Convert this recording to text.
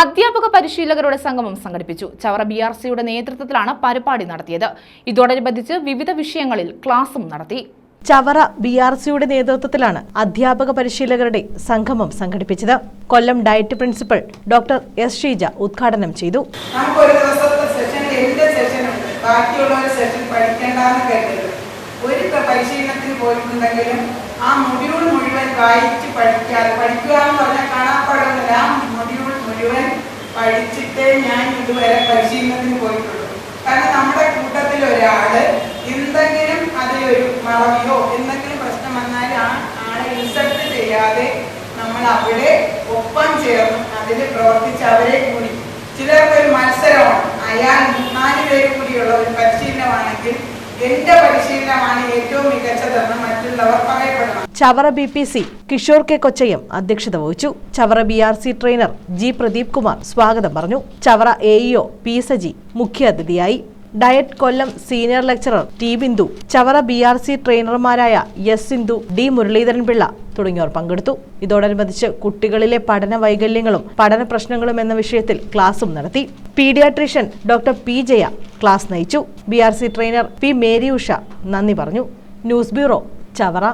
അധ്യാപക പരിശീലകരുടെ സംഗമം സംഘടിപ്പിച്ചു. ചവറ ബി ആർ സിയുടെ നേതൃത്വത്തിലാണ് പരിപാടി നടത്തിയത്. ഇതോടനുബന്ധിച്ച് വിവിധ വിഷയങ്ങളിൽ ക്ലാസും നടത്തി. ചവറ ബി ആർ സിയുടെ നേതൃത്വത്തിലാണ് അധ്യാപക പരിശീലകരുടെ സംഗമം സംഘടിപ്പിച്ചത്. Kollam DIET principal doctor S Sheeja ഉദ്ഘാടനം ചെയ്തു. നമുക്കൊരു ദിവസത്തെ സെഷൻ എന്റെ സെഷൻ ബാക്കിയുള്ളവർ സെഷൻ പഠിക്കേണ്ടെന്ന് കരുതരുത്. ഒരു പ്ര- പരിശീലനത്തിന് പോയിട്ടുണ്ടെങ്കിലും ആ മൊഡ്യൂൾ മുഴുവൻ വായിച്ച് പഠിക്കാതെ പഠിക്കുക എന്ന് പറഞ്ഞാൽ കാണാപ്പാടുന്നില്ല ആ പഠിച്ചിട്ടേ ഞാൻ ഇതുവരെ പരിശീലനത്തിന് പോയിട്ടുള്ളൂ. കാരണം നമ്മുടെ കൂട്ടത്തിൽ ഒരാൾ എന്തെങ്കിലും അതിലൊരു മറവിയോ എന്തെങ്കിലും പ്രശ്നം വന്നാൽ ആ ആളെ ഇൻസൾട്ട് ചെയ്യാതെ നമ്മൾ അവിടെ ഒപ്പം ചേർന്ന് അതിൽ പ്രവർത്തിച്ച് അവരെ കൂടി. ചിലർക്ക് ഒരു മത്സരമാണ്. അയാൾ നാല് പേര് കൂടിയുള്ള ഒരു പരിശീലനമാണെങ്കിൽ എന്റെ പരിശീലനമാണ് ഏറ്റവും മികച്ചതെന്ന് മറ്റുള്ളവർ പറയപ്പെടണം Chavara B P C Kishore K Kochayam അധ്യക്ഷത വഹിച്ചു. Chavara B R C trainer G Pradeep Kumar സ്വാഗതം പറഞ്ഞു. Chavara A EO P Saji മുഖ്യാതിഥിയായി DIET Kollam senior lecturer T Bindu Chavara B R C ട്രെയിനർമാരായ S Sindhu D Muralidharan Pillai തുടങ്ങിയവർ പങ്കെടുത്തു. ഇതോടനുബന്ധിച്ച് കുട്ടികളിലെ പഠന വൈകല്യങ്ങളും പഠന പ്രശ്നങ്ങളും എന്ന വിഷയത്തിൽ ക്ലാസും നടത്തി. Paediatrician doctor P Jaya class നയിച്ചു. B R C trainer P Mary Usha നന്ദി പറഞ്ഞു. News bureau Chavara.